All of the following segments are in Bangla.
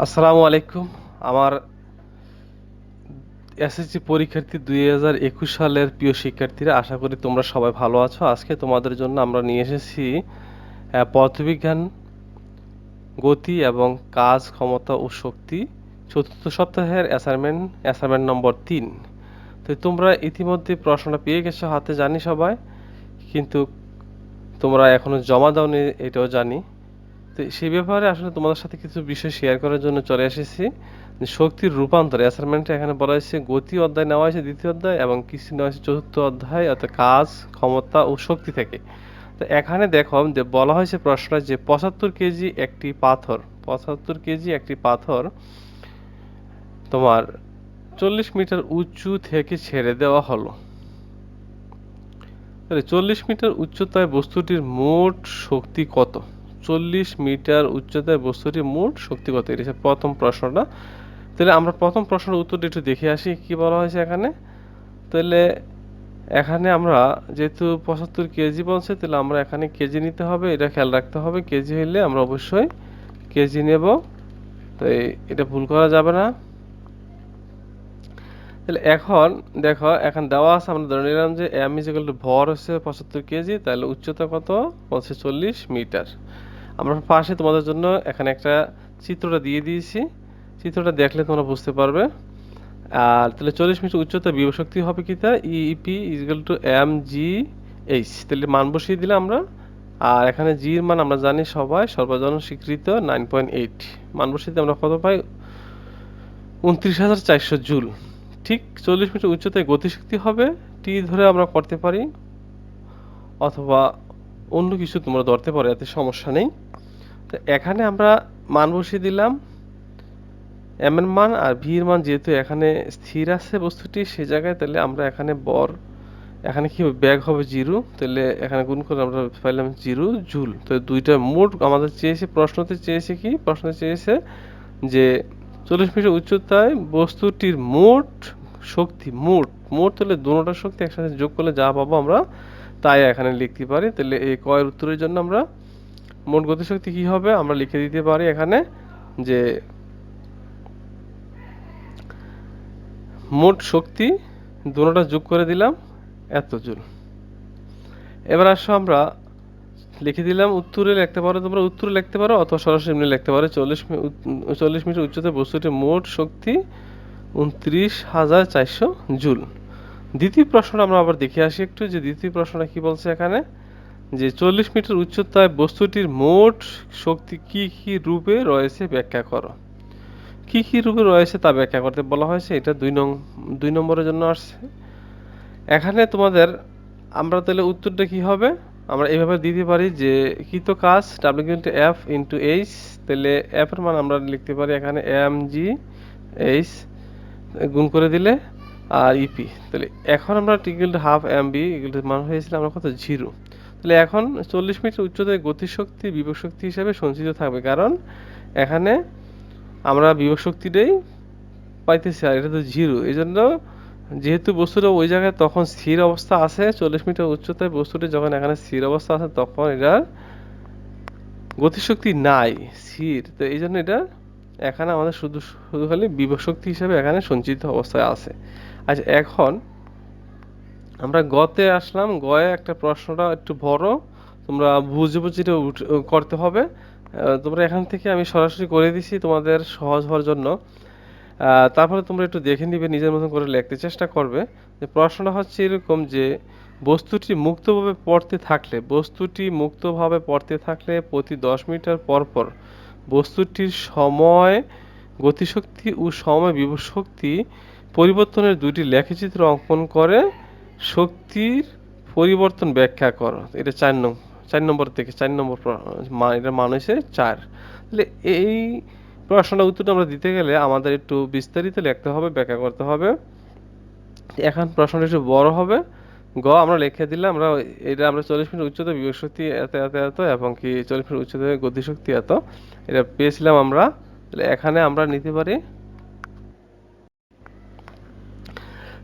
আসসালামু আলাইকুম। আমার এসএসসি পরীক্ষার্থী দুই হাজার একুশ সালের প্রিয় শিক্ষার্থীরা, আশা করি তোমরা সবাই ভালো আছো। আজকে তোমাদের জন্য আমরা নিয়ে এসেছি পদার্থবিজ্ঞান, গতি এবং কাজ, ক্ষমতা ও শক্তি চতুর্থ সপ্তাহের অ্যাসাইনমেন্ট অ্যাসাইনমেন্ট নম্বর তিন। তো তোমরা ইতিমধ্যে প্রশ্নটা পেয়ে গেছো, হাতে জানি সবাই, কিন্তু তোমরা এখনও জমা দাওনি, এটাও জানি। তো সেই ব্যাপারে আসলে তোমাদের সাথে কিছু বিষয় শেয়ার করার জন্য চলে এসেছি। শক্তির রূপান্তর অ্যাসাইনমেন্টে এখানে বলা হয়েছে গতি অধ্যায়, নেওয়া হয়েছে দ্বিতীয় অধ্যায় এবং কৃষি নেওয়া হয়েছে চতুর্থ অধ্যায়, অর্থাৎ কাজ, ক্ষমতা ও শক্তি থেকে। তো এখানে দেখো যে বলা হয়েছে প্রশ্নটা যে পঁচাত্তর কেজি একটি পাথর, পঁচাত্তর কেজি একটি পাথর তোমার চল্লিশ মিটার উঁচু থেকে ছেড়ে দেওয়া হলো। চল্লিশ মিটার উচ্চতায় বস্তুটির মোট শক্তি কত? চল্লিশ মিটার উচ্চতায় বস্তুটি মোট শক্তি কত এটা হচ্ছে প্রথম প্রশ্নটা। তাহলে আমরা প্রথম প্রশ্নের উত্তরটা একটু দেখে আসি, কি বলা হয়েছে এখানে? তাহলে এখানে আমরা যেহেতু পঁচাত্তর কেজি বলছে, তাহলে আমরা এখানে কেজি নিতে হবে, এটা খেয়াল রাখতে হবে। কেজি হইলে আমরা অবশ্যই কেজি নেব। তো এটা ভুল করা যাবে না। তাহলে এখন দেখো, এখন দেওয়া আছে, আমরা ধরে নিলাম যে এম ইজ ভর হচ্ছে পঁচাত্তর কেজি, তাহলে উচ্চতা কত? বলছে চল্লিশ মিটার। আমরা পাশে তোমাদের জন্য এখানে একটা চিত্রটা দিয়ে দিয়েছি। চিত্রটা দেখলে তোমরা বুঝতে পারবে। আর তাহলে চল্লিশ মিটার উচ্চতা বিভব শক্তি হবে কি তা? EP is equal to M G H তাহলে মান বসিয়ে দিলে আমরা। আর এখানে জির মান আমরা জানি সবাই সর্বজন স্বীকৃত নাইন পয়েন্ট এইট মান বসিয়ে আমরা কত পাই? উনত্রিশ হাজার চারশো জুল। ঠিক চল্লিশ মিটার উচ্চতায় গতিশক্তি হবে। টি ধরে আমরা করতে পারি। অথবা অন্য কিছু তোমরা ধরতে পারো, এতে সমস্যা নেই। তো এখানে আমরা মান বসিয়ে দিলাম। এম এর মান আর ভি এর মান যেহেতু এখানে স্থির আছে বস্তুটি, সে জায়গায় তাহলে আমরা এখানে বর, এখানে কি ব্যাগ হবে জিরো। তাহলে এখানে গুণ করে আমরা পাইলাম জিরো, জুল। তো দুইটা মোট আমাদের চেয়েছে, প্রশ্নতে চেয়েছে কি? প্রশ্নতে চেয়েছে যে চল্লিশ মিটার উচ্চতায় বস্তুটির মোট শক্তি, মোট মোট তাহলে দুটোটা শক্তি একসাথে যোগ করলে যা পাবো আমরা তাই এখানে লিখতে পারি। তাহলে এই কয়ের উত্তরের জন্য আমরা মোট গতিশক্তি কি হবে? আমরা লিখে দিতে পারি এখানে যে মোট শক্তি দুটোটা যোগ করে দিলাম এত জুল এবার আসো আমরা লিখে দিলাম উত্তরে লিখতে পারো, তোমরা উত্তরে লিখতে পারো অথবা সরাসরি এমনি লিখতে পারো। চল্লিশ চল্লিশ মিটার উচ্চতায় বস্তুটির মোট শক্তি উনত্রিশ হাজার চারশো জুল। দ্বিতীয় প্রশ্ন আমরা আবার দেখে আসি একটু, যে দ্বিতীয় প্রশ্নটা কি বলছে এখানে? যে চল্লিশ মিটার উচ্চতায় বস্তুটির মোট শক্তি কি কি রূপে রয়েছে ব্যাখ্যা করো। কি কি রূপে রয়েছে তা ব্যাখ্যা করতে বলা হয়েছে, এটা দুই নং, দুই নম্বরের জন্য আসছে। এখানে তোমাদের, আমরা তাহলে উত্তরটা কি হবে? আমরা এইভাবে দিতে পারি যে কৃত কাজ W into F into H তাহলে এফ এর মান আমরা লিখতে পারি এখানে এম জি এইচ গুণ করে দিলে আর ইপি তাহলে এখন আমরা টিকিল হাফ এম বি এগুলো মান হয়েছিল আমরা কত? জিরো তাহলে এখন চল্লিশ মিটার উচ্চতায় গতিশক্তি বিভব শক্তি হিসাবে সঞ্চিত থাকবে। কারণ এখানে আমরা বিভব শক্তিটাই পাইতেছি আর এটা তো জিরো এই জন্য যেহেতু বস্তুটা ওই জায়গায় তখন স্থির অবস্থা আছে, চল্লিশ মিটার উচ্চতায় বস্তুটি যখন এখানে স্থির অবস্থা আছে, তখন এটার গতিশক্তি নাই, স্থির। তো এই জন্য এটা এখানে আমাদের শুধু শুধু খালি বিভব শক্তি হিসাবে এখানে সঞ্চিত অবস্থায় আছে। আচ্ছা এখন আমরা গতে আসলাম, গয়ে একটা প্রশ্নটা একটু বড়, তোমরা বুঝে বুঝে করতে হবে। তোমরা এখান থেকে আমি সরাসরি করে দিছি তোমাদের সহজ হওয়ার জন্য। তারপরে তোমরা একটু দেখে নিবে, নিজের মতন করে লিখতে চেষ্টা করবে। যে প্রশ্নটা হচ্ছে এরকম যে, বস্তুটি মুক্তভাবে পড়তে থাকলে, বস্তুটি মুক্তভাবে পড়তে থাকলে প্রতি দশ মিটার পর পর বস্তুটির সময়, গতিশক্তি ও সময় বিভব শক্তি পরিবর্তনের দুটি লেখচিত্র অঙ্কন করে শক্তির পরিবর্তন ব্যাখ্যা করো। এটা চার নম্বর চার নম্বর থেকে চার নম্বর এটা মান মান হয়েছে চার। তাহলে এই প্রশ্নটা উত্তরটা আমরা দিতে গেলে আমাদের একটু বিস্তারিত লিখতে হবে, ব্যাখ্যা করতে হবে। এখন প্রশ্নটা একটু বড় হবে। গ, আমরা লিখে দিলে আমরা, এটা আমরা চল্লিশ মিনিট উচ্চতা বিভব শক্তি এত এত এত, এবং কি চল্লিশ মিনিট উচ্চতা, গতিশক্তি এত। এটা পেয়েছিলাম আমরা। তাহলে এখানে আমরা নিতে পারি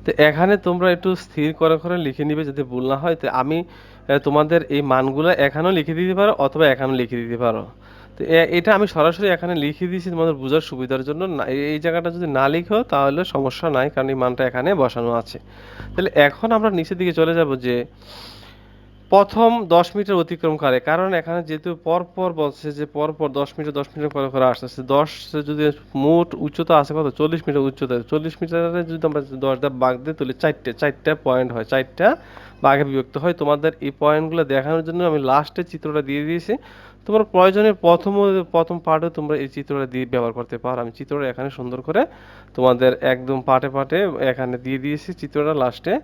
তো এখানে তোমরা একটু স্থির করে করে লিখে নিবে যদি ভুল না হয়। তো আমি তোমাদের এই মানগুলো এখানেও লিখে দিতে পারো অথবা এখানেও লিখে দিতে পারো। তো এটা আমি সরাসরি এখানে লিখে দিয়েছি তোমাদের বোঝার সুবিধার জন্য। এই জায়গাটা যদি না লিখো তাহলে সমস্যা নাই, কারণ এই মানটা এখানে বসানো আছে। তাহলে এখন আমরা নিচের দিকে চলে যাব যে প্রথম দশ মিটার অতিক্রম করে। কারণ এখানে যেহেতু পরপর বলছে যে পরপর দশ মিটার দশ মিটার করে করে আসতেছে। দশ যদি মোট উচ্চতা আছে কত? চল্লিশ মিটার উচ্চতা। চল্লিশ মিটারে যদি আমরা দশটা বাঘ দিয়ে তাহলে চারটে, চারটা পয়েন্ট হয়। চারটা বাঘে বিভক্ত হয়। তোমাদের এই পয়েন্টগুলো দেখানোর জন্য আমি লাস্টে চিত্রটা দিয়ে দিয়েছি। তোমার প্রয়োজনে প্রথম প্রথম পার্টে তোমরা এই চিত্রটা দিয়ে ব্যবহার করতে পারো। আমি চিত্রটা এখানে সুন্দর করে তোমাদের একদম পাটে পাটে এখানে দিয়ে দিয়েছি চিত্রটা লাস্টে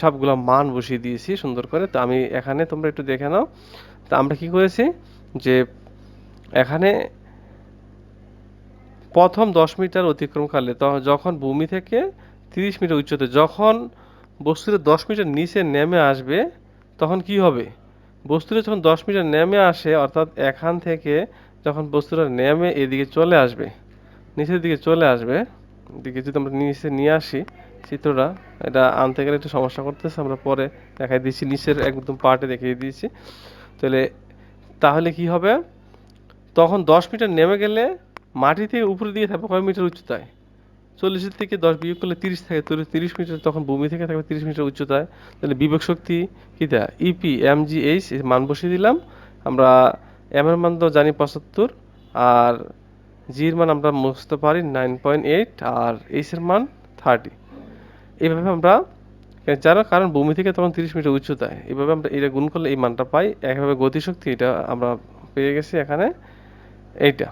সবগুলো মান বসিয়ে দিয়েছি সুন্দর করে। তো আমি এখানে তোমরা একটু দেখে নাও। তো আমরা কি করেছি? যে এখানে প্রথম দশ মিটার অতিক্রমকালে যখন ভূমি থেকে তিরিশ মিটার উচ্চতে, যখন বস্তুটা দশ মিটার নিচে নেমে আসবে, তখন কি হবে? বস্তুটা যখন দশ মিটার নেমে আসে, অর্থাৎ এখান থেকে যখন বস্তুটা নেমে এদিকে চলে আসবে, নিচের দিকে চলে আসবে দিকে যদি আমরা নিচে নিয়ে আসি, চিত্রটা, এটা আনতে গেলে একটু সমস্যা করতেছে, আমরা পরে দেখাই দিয়েছি নিচের একদম পার্টে দেখিয়ে দিয়েছি তাহলে তাহলে কি হবে? তখন দশ মিটার নেমে গেলে মাটি থেকে উপরের দিকে থাকবে কয় মিটার উচ্চতায়? চল্লিশের থেকে দশ বিয়োগ করলে তিরিশ থাকে তিরিশ মিটার তখন ভূমি থেকে থাকবে তিরিশ মিটার উচ্চতায় তাহলে বিবেক শক্তি কীটা ইপি এম জি এইচ মান বসিয়ে দিলাম। আমরা এম এর মান তো জানি পঁচাত্তর, আর জির মান আমরা বুঝতে পারি নাইন পয়েন্ট এইট আর এইচ এর মান থার্টি এইভাবে আমরা যারা কারণ ভূমি থেকে তখন তিরিশ মিটার উচ্চতায় এইভাবে আমরা এটা গুণ করলে এই মানটা পাই। একভাবে গতিশক্তি এটা আমরা পেয়ে গেছি এখানে এইটা।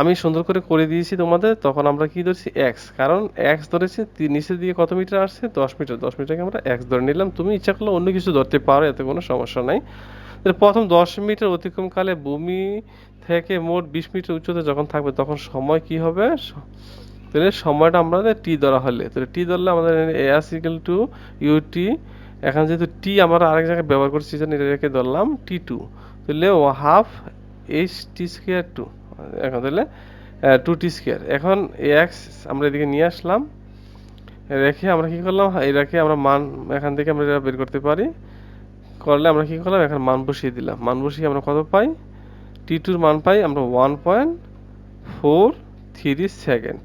আমি সুন্দর করে করে দিয়েছি তোমাদের, তখন আমরা কি ধরছি এক্স কারণ এক্স ধরেছে নিচের দিকে কত মিটার আসছে? দশ মিটার। দশ মিটারকে আমরা এক্স ধরে নিলাম। তুমি ইচ্ছা করলে অন্য কিছু ধরতে পারো, এতে কোনো সমস্যা নাই। প্রথম দশ মিটার অতিক্রমকালে ভূমি থেকে মোট বিশ মিটার উচ্চতা যখন থাকবে, তখন সময় কি হবে? তাহলে সময়টা আমাদের টি ধরা হলে। তাহলে টি ধরলে আমাদের এস ইকুয়াল টু ইউটি এখন যেহেতু টি আমরা আরেক জায়গায় ব্যবহার করছি জন্য এটাকে ধরলাম টি টু তাহলে half H T square two এখন তাহলে টু টি স্কোয়ার এখন এক্স আমরা এদিকে নিয়ে আসলাম। রেখে আমরা কি করলাম? এই রেখে আমরা মান, এখান থেকে আমরা বের করতে পারি, করলে আমরা কি করলাম? এখন মান বসিয়ে দিলাম। মান বসিয়ে আমরা কত পাই? টি টুর মান পাই আমরা one point four three second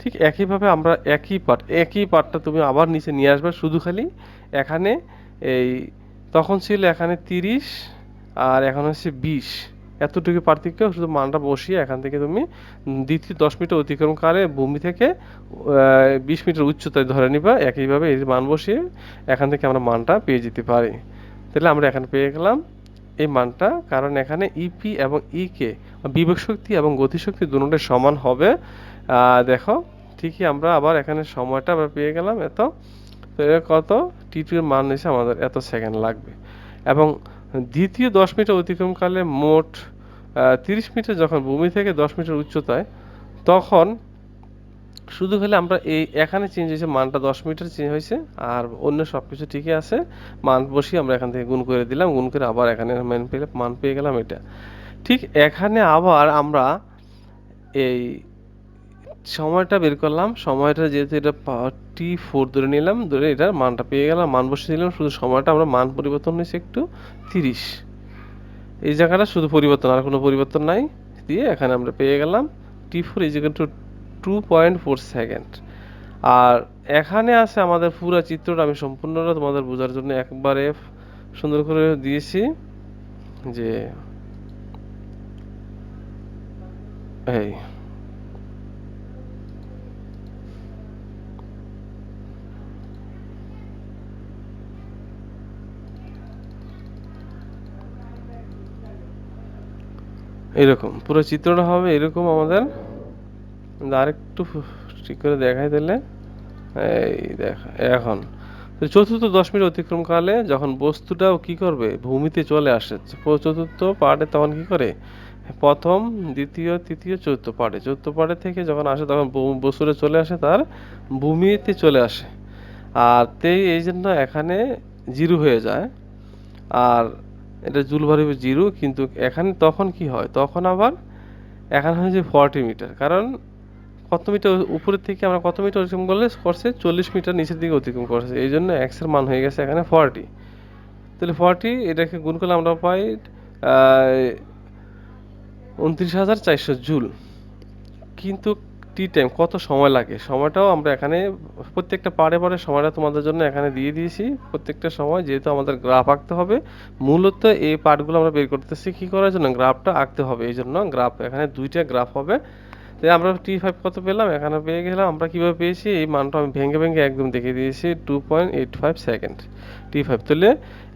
ঠিক একইভাবে আমরা একই পার্ট একই পার্টটা তুমি আবার নিচে নিয়ে আসবে শুধু খালি এখানে এই, তখন ছিল এখানে তিরিশ আর এখন হচ্ছে বিশ। এতটুকু পার্থক্য, শুধু মানটা বসিয়ে এখান থেকে তুমি দ্বিতীয় দশ মিটার অতিক্রমকালে ভূমি থেকে বিশ মিটার উচ্চতায় ধরে নিবা, একইভাবে এই মান বসিয়ে এখান থেকে আমরা মানটা পেয়ে যেতে পারি। তাহলে আমরা এখানে পেয়ে গেলাম। এই মানটা, কারণ এখানে ইপি এবং ইকে বিবেক শক্তি এবং গতিশক্তি দুটোটাই সমান হবে। দেখো, ঠিকই আমরা আবার এখানে সময়টা আমরা পেয়ে গেলাম। এত কত? টি টু মান এসে আমাদের এত সেকেন্ড লাগবে। এবং দ্বিতীয় দশ মিটার অতিক্রমকালে মোট তিরিশ মিটার যখন ভূমি থেকে দশ মিটার উচ্চতায়, তখন শুধু খালি আমরা এই এখানে চেঞ্জ হয়েছে, মানটা দশ মিটার চেঞ্জ হয়েছে, আর অন্য সব কিছু ঠিকই আছে। মান বসিয়ে আমরা এখান থেকে গুণ করে দিলাম, গুণ করে আবার এখানে মান পেয়ে মান পেয়ে গেলাম এটা। ঠিক এখানে আবার আমরা এই সময়টা বের করলাম, সময়টা যেহেতু এটা টি ফোর ধরে নিলাম, ধরে এটার মানটা পেয়ে গেলাম, মান বসিয়ে দিলাম, শুধু সময়টা আমরা মান পরিবর্তন হয়েছে একটু তিরিশ। এই জায়গাটা শুধু পরিবর্তন, আর কোনো পরিবর্তন নাই, দিয়ে এখানে আমরা পেয়ে গেলাম T four is to two point four second আর এখানে আছে আমাদের পুরো চিত্রটা, আমি সম্পূর্ণটা তোমাদের বোঝার জন্য একবারে সুন্দর করে দিয়েছি, যে এই এরকম। পুরো চিত্রটা হবে এরকম আমাদের। আরেকটু ঠিক করে দেখাই দিলে এই দেখা, এখন। চতুর্থ দশ মিনিট অতিক্রমকালে যখন বস্তুটাও কি করবে? ভূমিতে চলে আসে। চতুর্থ পার্টে তখন কি করে? প্রথম, দ্বিতীয়, তৃতীয়, চতুর্থ পার্টে চতুর্থ পার্টে থেকে যখন আসে তখন বস্তুটা চলে আসে তার। ভূমিতে চলে আসে। আর তেই এই জন্য এখানে জিরো হয়ে যায়। আর এটা জুল ভরিবে জিরো, কিন্তু এখানে তখন কি হয়? তখন আবার এখানে হয় যে ফর্টি মিটার কারণ কত মিটার উপরের থেকে আমরা কত মিটার অতিক্রম করলে করছে চল্লিশ মিটার নিচের দিকে অতিক্রম করছে, এই জন্য এক্সের মান হয়ে গেছে এখানে ফর্টি তাহলে ফর্টি এটাকে গুণ করলে আমরা পাই উনত্রিশ হাজার চারশো জুল। কিন্তু টি টাইম কত সময় লাগে? সময়টাও আমরা এখানে, প্রত্যেকটা পারে পারে সময়টা তোমাদের জন্য এখানে দিয়ে দিয়েছি। প্রত্যেকটা সময় যেহেতু আমাদের গ্রাফ আঁকতে হবে, মূলত এই পার্টগুলো আমরা বের করতেছি কী করার জন্য? গ্রাফটা আঁকতে হবে, এই জন্য গ্রাফ এখানে দুইটা গ্রাফ হবে। তাই আমরা টি ফাইভ কত পেলাম? এখানে পেয়ে গেলাম, আমরা কীভাবে পেয়েছি? এই মানটা আমি ভেঙে ভেঙে একদম দেখে দিয়েছি two point eight five second T five তাহলে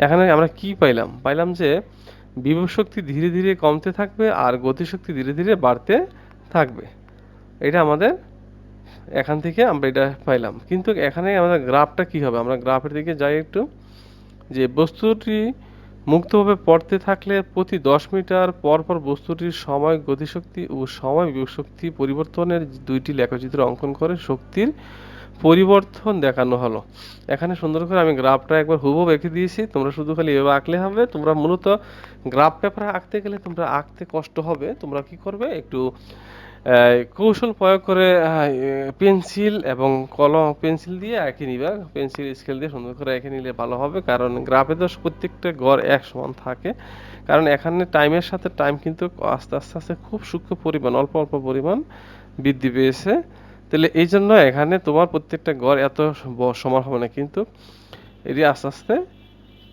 এখানে আমরা কি পাইলাম? পাইলাম যে বিভব শক্তি ধীরে ধীরে কমতে থাকবে আর গতিশক্তি ধীরে ধীরে বাড়তে থাকবে। এটা আমাদের এখান থেকে আমরা এটা পাইলাম। কিন্তু এখানে আমাদের গ্রাফটা কি হবে? আমরা গ্রাফের দিকে যাই একটু। যে বস্তুটি মুক্তভাবে পড়তে থাকলে প্রতি দশ মিটার পর পর বস্তুটির সময় গতিশক্তি ও সময় শক্তি পরিবর্তনের দুইটি লেখচিত্র অঙ্কন করে শক্তির পরিবর্তন দেখানো হলো। এখানে সুন্দর করে আমি গ্রাফটা একবার হুবহু এঁকে দিয়েছি। তোমরা শুধু খালি এভাবে আঁকলে হবে। তোমরা মূলত গ্রাফ পেপারে আঁকতে গেলে তোমরা আঁকতে কষ্ট হবে। তোমরা কি করবে? একটু কৌশল প্রয়োগ করে পেন্সিল এবং কলম, পেন্সিল দিয়ে এঁকে নিবা। পেন্সিল স্কেল দিয়ে সুন্দর করে এঁকে নিলে ভালো হবে, কারণ গ্রাফে তো প্রত্যেকটা গড় এক সমান থাকে। কারণ এখানে টাইমের সাথে টাইম কিন্তু আস্তে আস্তে আস্তে খুব সূক্ষ্ম পরিমাণ, অল্প অল্প পরিমাণ বৃদ্ধি পেয়েছে। তাহলে এই জন্য এখানে তোমার প্রত্যেকটা গড় এত সমান হবে না, কিন্তু এটি আস্তে আস্তে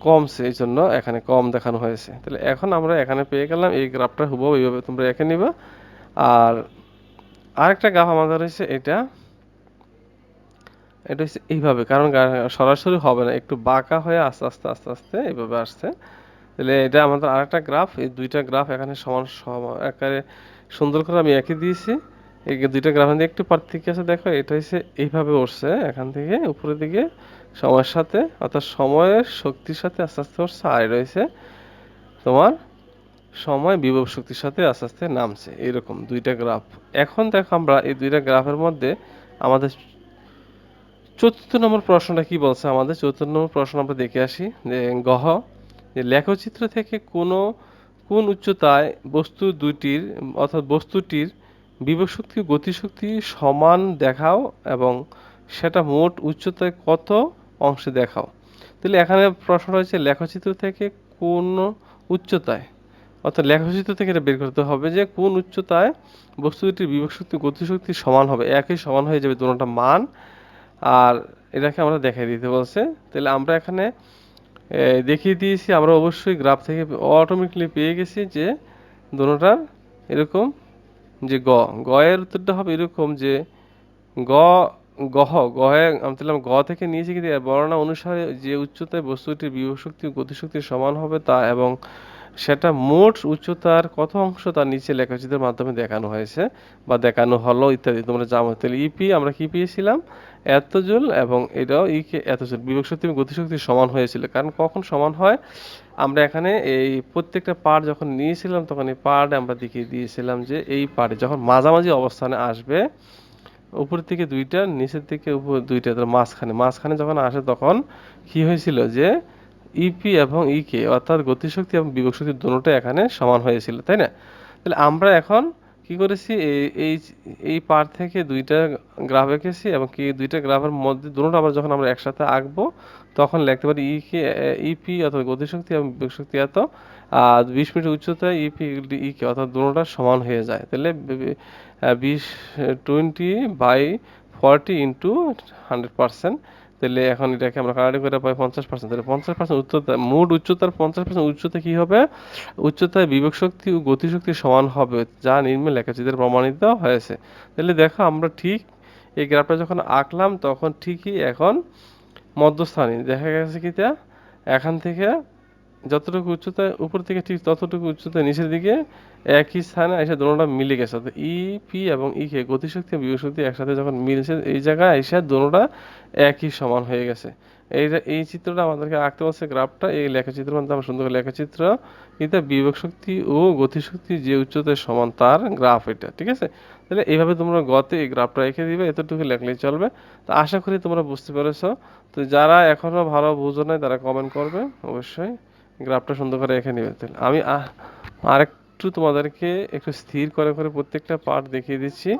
কমছে এই জন্য এখানে কম দেখানো হয়েছে। তাহলে এখন আমরা এখানে পেয়ে গেলাম, এই গ্রাফটা হুবহু এইভাবে তোমরা এঁকে নিবা। আর আরেকটা গ্রাফ আমাদের হচ্ছে এটা। এটা হচ্ছে এইভাবে, কারণ সরাসরি হবে না, একটু বাঁকা হয়ে আস্তে আস্তে আস্তে আস্তে এইভাবে আসছে। তাহলে এটা আমাদের আরেকটা গ্রাফ, এই দুইটা গ্রাফ এখানে সমান একারে সুন্দর করে আমি একই দিয়েছি। এই দুইটা গ্রাফের মধ্যে একটু পার্থক্য আছে, দেখো, এটা হচ্ছে এইভাবে উঠছে, এখান থেকে উপরের দিকে সময়ের সাথে, অর্থাৎ সময়ের শক্তির সাথে আস্তে আস্তে উঠছে, আর রয়েছে তোমার সময় বিভব শক্তির সাথে আস্তে আস্তে নামছে, এরকম দুইটা গ্রাফ। এখন দেখো আমরা এই দুইটা গ্রাফের মধ্যে আমাদের চতুর্থ নম্বর প্রশ্নটা কি বলছে আমাদের? চতুর্থ নম্বর প্রশ্ন আমরা দেখে আসি যে গহ যে লেখচিত্র থেকে কোনো, কোন উচ্চতায় বস্তু দুইটির, অর্থাৎ বস্তুটির বিভব শক্তি গতিশক্তি সমান দেখাও এবং সেটা মোট উচ্চতায় কত অংশে দেখাও। তাহলে এখানে প্রশ্ন রয়েছে লেখচিত্র থেকে কোন উচ্চতায় অর্থাৎ লেখচিত্র থেকে এটা বের করতে হবে যে কোন উচ্চতায় বস্তু দুটির বিভব শক্তি, গতিশক্তি সমান হবে। একই সমান হয়ে যাবে দুটোটা মান। আর এটাকে আমরা দেখাই দিতে বলছে। তাহলে আমরা এখানে দেখিয়ে দিয়েছি, আমরা অবশ্যই গ্রাফ থেকে অটোমেটিকলি পেয়ে গেছি যে দুটোটার এরকম যে গ। গ এর উত্তরটা হবে এরকম যে গ, গহ, গহে, আমি দিলাম গ থেকে নিয়েছি কিন্তু বর্ণনা অনুসারে যে উচ্চতায় বস্তুটির বিভব শক্তি, গতিশক্তি সমান হবে তা এবং সেটা মোট উচ্চতার কত অংশ তার নিচে লেখাচিত্রের মাধ্যমে দেখানো হয়েছে বা দেখানো হলো ইত্যাদি। তোমরা জানো, তাহলে ইপি আমরা কি পেয়েছিলাম? এত জুল এবং এটাও ইকে এত জুল বিভব শক্তি গতিশক্তি সমান হয়েছিল। কারণ কখন সমান হয়? আমরা এখানে এই প্রত্যেকটা পার্ট যখন নিয়েছিলাম, তখন এই পার্ট আমরা দেখিয়ে দিয়েছিলাম যে এই পার্টে যখন মাঝামাঝি অবস্থানে আসবে উপর থেকে দুইটা, নিচের থেকে উপর দুইটা মাঝখানে। মাঝখানে যখন আসে তখন কি হয়েছিল যে ইপি e এবং ইকে e অর্থাৎ গতিশক্তি এবং বিভব শক্তি দুটোটাই এখানে সমান হয়েছিল, তাই না? তাহলে আমরা এখন কি করেছি? এই এই পার থেকে দুইটা গ্রাফ এঁকেছি এবং কি দুইটা গ্রাফের মধ্যে দুটো আবার যখন আমরা একসাথে আঁকবো, তখন লিখতে পারি ই কে ইপি অথবা গতিশক্তি এবং বিভব শক্তি এত, আর বিশ মিটার উচ্চতায় ইপি ই কে অর্থাৎ দুটোটা সমান হয়ে যায়। তাহলে বিশ twenty by forty into hundred percent তাহলে এখন এটাকে আমরা কাটাকাটি করে পাই পঞ্চাশ পার্সেন্ট তাহলে পঞ্চাশ পার্সেন্ট উচ্চতা, মোট উচ্চতার পঞ্চাশ পার্সেন্ট উচ্চতা কী হবে? উচ্চতায় বিবেক শক্তি ও গতিশক্তি সমান হবে, যা নির্মে লেখাচিত্রে প্রমাণিত হয়েছে। তাহলে দেখো আমরা ঠিক এই গ্রাফটা যখন আঁকলাম, তখন ঠিকই এখন মধ্যস্থানে দেখা গেছে কি তা? এখান থেকে যতটুকু উচ্চতায় উপর থেকে ঠিক ততটুকু উচ্চতায় নিচের দিকে, একই স্থানে এসে দোনোটা মিলে গেছে। অর্থাৎ ই পি এবং ই কে গতিশক্তি এবং শক্তি একসাথে যখন মিলছে, এই জায়গায় এসে দোনোটা একই সমান হয়ে গেছে। এইটা এই চিত্রটা আমাদেরকে আঁকতে বলছে গ্রাফটা, এই লেখাচিত্র মধ্যে আমরা সুন্দর লেখাচিত্র এটা বিবেক শক্তি ও গতিশক্তি যে উচ্চতায় সমান তার গ্রাফ এটা, ঠিক আছে? তাহলে এইভাবে তোমরা গতে এই গ্রাফটা রেখে দিবে, এতটুকু লেখলেই চলবে। তো আশা করি তোমরা বুঝতে পেরেছ। তো যারা এখনও ভালো বুঝো নাই, তারা কমেন্ট করবে, অবশ্যই। গ্রাফটা সুন্দর করে এখানে নেবে। তাহলে আমি আরেকটু তোমাদেরকে একটু স্থির করে করে প্রত্যেকটা পার্ট দেখিয়ে দিচ্ছি।